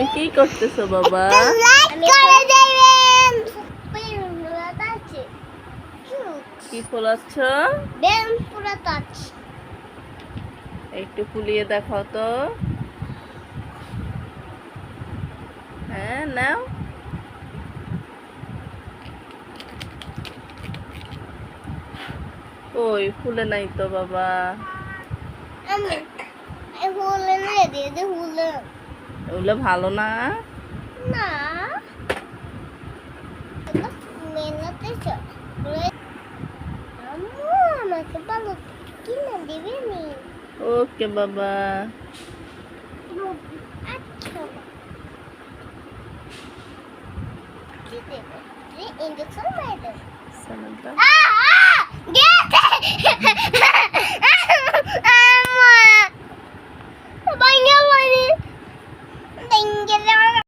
তুমি কি করতেছো বাবা? লাইক করে দেবেন। কি ফোলাচ্ছ একটু ফুলিয়ে দেখাও তো। হ্যাঁ নাও। ওই ফুলে নাই তো বাবা। আমি হুলে না দিয়ে দে হুলে ওগুলো ভালো না? না। ওকে বাবা। আচ্ছা ইঞ্জেকশন মেরে দেবে?